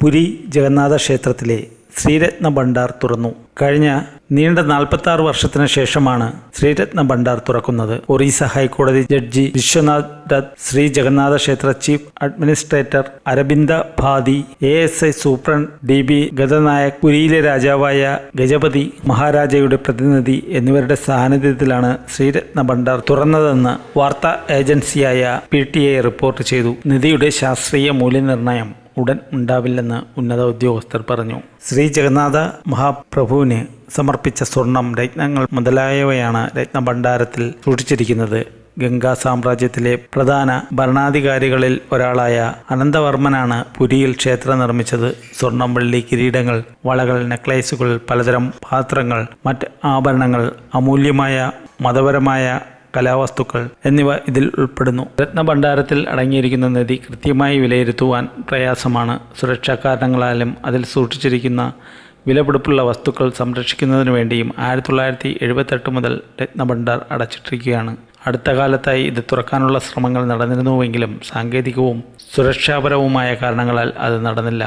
പുരി ജഗന്നാഥ ക്ഷേത്രത്തിലെ ശ്രീരത്ന ഭണ്ഡാർ തുറന്നു. കഴിഞ്ഞ നീണ്ട നാൽപ്പത്തി ആറ് വർഷത്തിന് ശേഷമാണ് ശ്രീരത്ന ഭണ്ഡാർ തുറക്കുന്നത്. ഒറീസ ഹൈക്കോടതി ജഡ്ജി വിശ്വനാഥ് ദത്ത് ശ്രീ ജഗന്നാഥ ക്ഷേത്ര chief administrator Arabinda Bhati A S I superintendent D B Gadanayak പുരിയിലെ രാജാവായ ഗജപതി മഹാരാജയുടെ പ്രതിനിധി എന്നിവരുടെ സാന്നിധ്യത്തിലാണ് ശ്രീരത്ന ഭണ്ഡാർ തുറന്നതെന്ന് വാർത്താ ഏജൻസിയായ പി ടി ഐ റിപ്പോർട്ട് ചെയ്തു. നിധിയുടെ ശാസ്ത്രീയ മൂല്യനിർണയം ഉടൻ ഉണ്ടാവില്ലെന്ന് ഉന്നത ഉദ്യോഗസ്ഥർ പറഞ്ഞു. ശ്രീ ജഗന്നാഥ മഹാപ്രഭുവിന് സമർപ്പിച്ച സ്വർണം രത്നങ്ങൾ മുതലായവയാണ് രത്നഭണ്ഡാരത്തിൽ സൂക്ഷിച്ചിരിക്കുന്നത്. ഗംഗാ സാമ്രാജ്യത്തിലെ പ്രധാന ഭരണാധികാരികളിൽ ഒരാളായ അനന്തവർമ്മനാണ് പുരിയിൽ ക്ഷേത്രം നിർമ്മിച്ചത്. സ്വർണം വെള്ളി കിരീടങ്ങൾ വളകൾ നെക്ലേസുകൾ പലതരം പാത്രങ്ങൾ മറ്റ് ആഭരണങ്ങൾ അമൂല്യമായ മതപരമായ കലാവസ്തുക്കൾ എന്നിവ ഇതിൽ ഉൾപ്പെടുന്നു. രത്നഭണ്ഡാരത്തിൽ അടങ്ങിയിരിക്കുന്ന നിധി കൃത്യമായി വിലയിരുത്തുവാൻ പ്രയാസമാണ്. സുരക്ഷാ കാരണങ്ങളാലും അതിൽ സൂക്ഷിച്ചിരിക്കുന്ന വിലപിടിപ്പുള്ള വസ്തുക്കൾ സംരക്ഷിക്കുന്നതിനു വേണ്ടിയും ആയിരത്തി തൊള്ളായിരത്തി എഴുപത്തെട്ട് മുതൽ രത്നഭണ്ഡാർ അടച്ചിട്ടിരിക്കുകയാണ്. അടുത്ത കാലത്തായി ഇത് തുറക്കാനുള്ള ശ്രമങ്ങൾ നടന്നിരുന്നുവെങ്കിലും സാങ്കേതികവും സുരക്ഷാപരവുമായ കാരണങ്ങളാൽ അത് നടന്നില്ല.